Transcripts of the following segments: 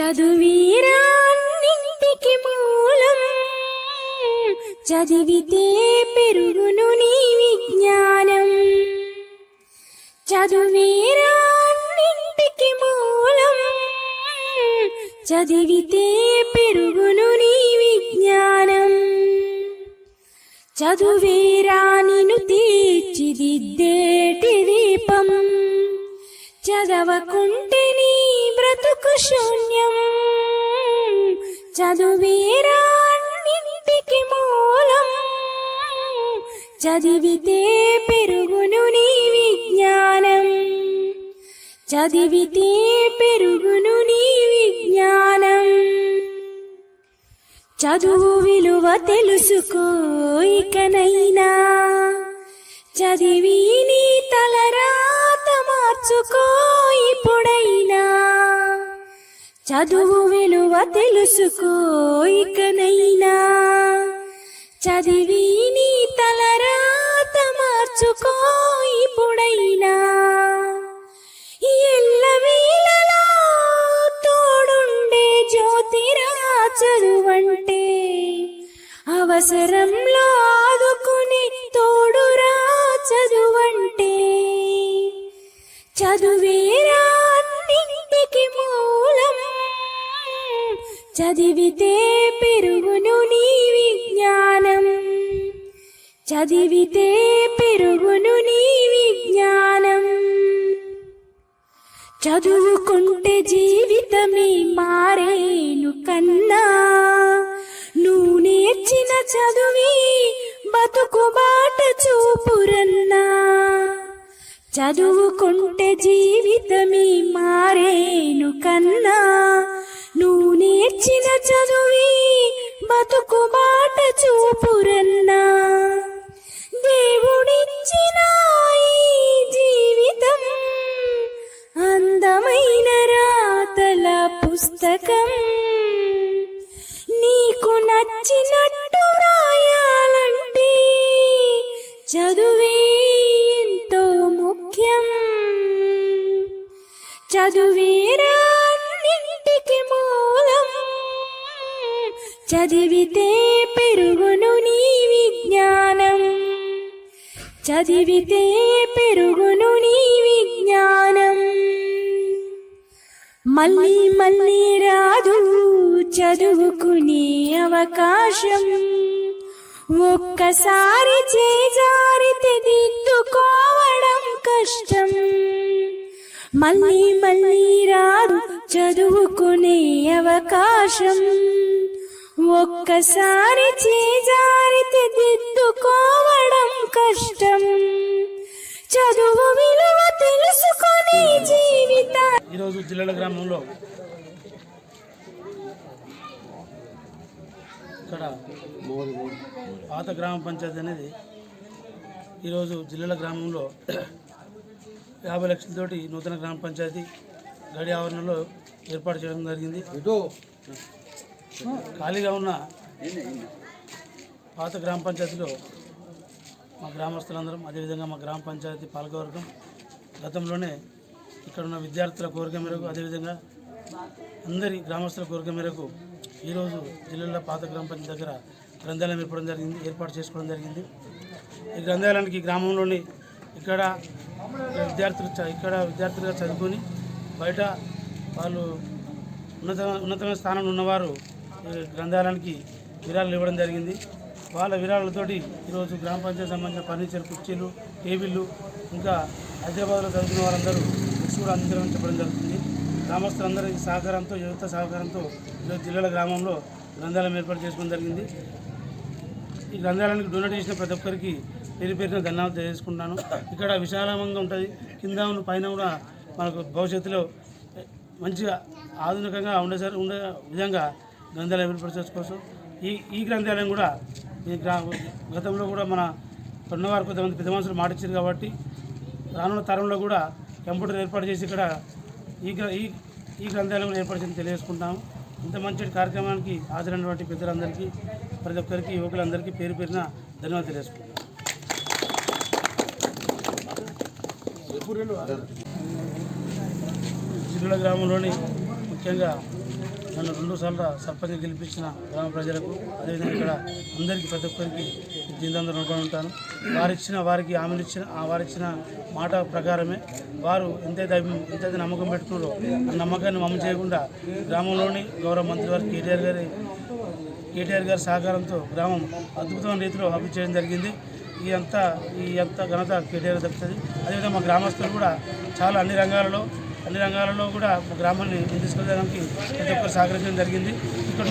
చదువీరాన్నింటికి మూలం. చదివితే పెరుగును నీ విజ్ఞానం. చదువీరాన్నింటికి మూలం. చదివితే పెరుగును నీ విజ్ఞానం. చదువేరానిను తీర్చిదిద్దేటి దీపం. చదవకుంటే నీ బ్రతుకు శో చదువేరాన్నింటికి మూలం. చదివితే పెరుగును నీ విజ్ఞానం. చదివితే పెరుగును నీ విజ్ఞానం. చదువు విలువ తెలుసుకో ఇకనైనా. చదివి నీ తలరాత మార్చుకో ఇప్పుడైనా. చదువు విలువ తెలుసుకో ఇకనైనా. చదివి నీ తలరాత మార్చుకో ఇప్పుడైనా. ఎల్లవేళలా తోడుండే జ్యోతిరా చదువంటే అవసరంలో ఆదుకుని తోడురా చదువంటే. చదువేరా చదివితే పెరుగును నీ విజ్ఞానం. చదివితే పెరుగును నీ విజ్ఞానం. చదువుకుంటే జీవితమే మారేను కన్నా. నువ్వు నేర్చిన చదువి బతుకు బాట చూపురన్నా. చదువుకుంటే జీవితమే మారేను కన్నా. నువ్వు నేర్చిన చదువి బతుకు బాట చూపురన్నా. దేవుడిచ్చిన జీవితం అందమైన రాతల పుస్తకం. నీకు నచ్చినట్టు రాయాలంటే చదువే ఎంతో ముఖ్యం. చదువే చదివితే పెరుగును నీ విజ్ఞానం. చదివితే పెరుగును నీ విజ్ఞానం. మళ్ళీ మళ్ళీ రాదు చదువుకునే అవకాశం. ఒక్కసారి చేజారితే దిద్దుకోవడం కష్టం. మళ్ళీ మళ్ళీ రాదు చదువుకునే అవకాశం. ఒక్కసారి చేజారితే దిద్దుకోవడం కష్టం. చదువు విలువ తెలుసుకొని జీవిత. ఈరోజు జిల్లల గ్రామంలో ఇక్కడ పాత గ్రామ పంచాయతీ అనేది ఈరోజు జిల్లల గ్రామంలో యాభై లక్షలతోటి నూతన గ్రామ పంచాయతీ గడి ఆవరణలో ఏర్పాటు చేయడం జరిగింది. ఖాళీగా ఉన్న పాత గ్రామ పంచాయతీలో మా గ్రామస్తులందరం అదేవిధంగా మా గ్రామ పంచాయతీ పాలకవర్గం గతంలోనే ఇక్కడ ఉన్న విద్యార్థుల కోరిక మేరకు అదేవిధంగా అందరి గ్రామస్తుల కోరిక మేరకు ఈరోజు జిల్లాలో పాత గ్రామ పంచాయతీ దగ్గర గ్రంథాలయం ఏర్పడడం జరిగింది ఏర్పాటు చేసుకోవడం జరిగింది. ఈ గ్రంథాలయానికి గ్రామంలోని ఇక్కడ విద్యార్థులు చ- ఇక్కడ విద్యార్థులుగా చదువుకొని బయట వాళ్ళు ఉన్నత ఉన్నతమైన స్థానంలో ఉన్నవారు గ్రంథాలయానికి విరాళాలు ఇవ్వడం జరిగింది. వాళ్ళ విరాళాలతోటి ఈరోజు గ్రామ పంచాయతీ సంబంధించిన ఫర్నిచర్ కుర్చీలు టేబుళ్ళు ఇంకా హైదరాబాద్లో చదువుకున్న వారందరూ బుక్స్ కూడా అందించడం చెప్పడం జరుగుతుంది. గ్రామస్తులందరి సహకారంతో యువత సహకారంతో ఈరోజు జిల్లాల గ్రామంలో గ్రంథాలయం ఏర్పాటు చేసుకోవడం జరిగింది. ఈ గ్రంథాలయానికి డొనేట్ చేసిన ప్రతి ఒక్కరికి పేరు పేరున ధన్యవాదాలు తెలియజేసుకుంటున్నాను. ఇక్కడ విశాలంగా ఉంటుంది. కింద ఉన్న పైన కూడా మనకు భవిష్యత్తులో మంచిగా ఆధునికంగా ఉండే ఉండే విధంగా గ్రంథాలయం ఏర్పాటు చేసుకోవచ్చు. ఈ ఈ గ్రంథాలయం కూడా ఈ గ్రా గతంలో కూడా మన ఉన్నవారు కొంతమంది పెద్ద మనుషులు మాటిచ్చారు కాబట్టి రానున్న తరంలో కూడా కంప్యూటర్ ఏర్పాటు చేసి ఇక్కడ ఈ గ్ర ఈ ఈ గ్రంథాలయం ఏర్పాటు చేసి తెలియజేసుకుంటాము ఇంత మంచి కార్యక్రమానికి హాజరైనటువంటి పెద్దలందరికీ ప్రతి ఒక్కరికి యువకులందరికీ పేరు పేరున ధన్యవాదాలు తెలియజేసుకుంటాం జిల్లా గ్రామంలోని ముఖ్యంగా నన్ను రెండు సార్లు సర్పంచ్ గెలిపించిన గ్రామ ప్రజలకు అదేవిధంగా ఇక్కడ అందరికీ ప్రతి ఒక్కరికి జీవితంలో అనుకుని ఉంటాను. వారిచ్చిన వారికి హామీలు ఇచ్చిన వారిచ్చిన మాట ప్రకారమే వారు ఎంతైతే ఎంతైతే నమ్మకం పెట్టుకున్నారో ఆ నమ్మకాన్ని మమ్మ చేయకుండా గ్రామంలోని గౌరవ మంత్రి వారు కేటీఆర్ గారి కేటీఆర్ గారి సహకారంతో గ్రామం అద్భుతమైన రీతిలో అభివృద్ధి చేయడం జరిగింది. ఈ అంతా ఈ అంత ఘనత కేటీఆర్ దక్కుతుంది అదేవిధంగా మా గ్రామస్తులు కూడా చాలా అన్ని రంగాలలో అన్ని రంగాలలో కూడా మా గ్రామాన్ని ముందుకు తీసుకెళ్ళడానికి ప్రతి ఒక్కరు సహకరించడం జరిగింది. ఇక్కడ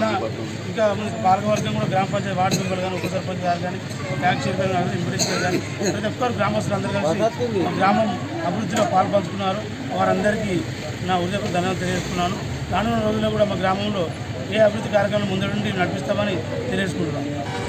ఇంకా మనకి పాలకవర్గం కూడా గ్రామ పంచాయతీ వార్డు మెంబర్లు కానీ ఉప సర్పంచ్ గారు కానీ ట్యాక్స్ చైర్మన్ కానీ ఇంప్రెషన్ కానీ ప్రతి ఒక్కరు గ్రామస్తులు అందరూ కలిసి గ్రామం అభివృద్ధిలో పాల్పంచుకున్నారు. వారందరికీ నా హృదయపు ధన్యవాదాలు తెలియజేస్తున్నాను. రానున్న రోజుల్లో కూడా మా గ్రామంలో ఏ అభివృద్ధి కార్యక్రమం ముందు నడిపిస్తామని తెలియజేసుకుంటున్నాను.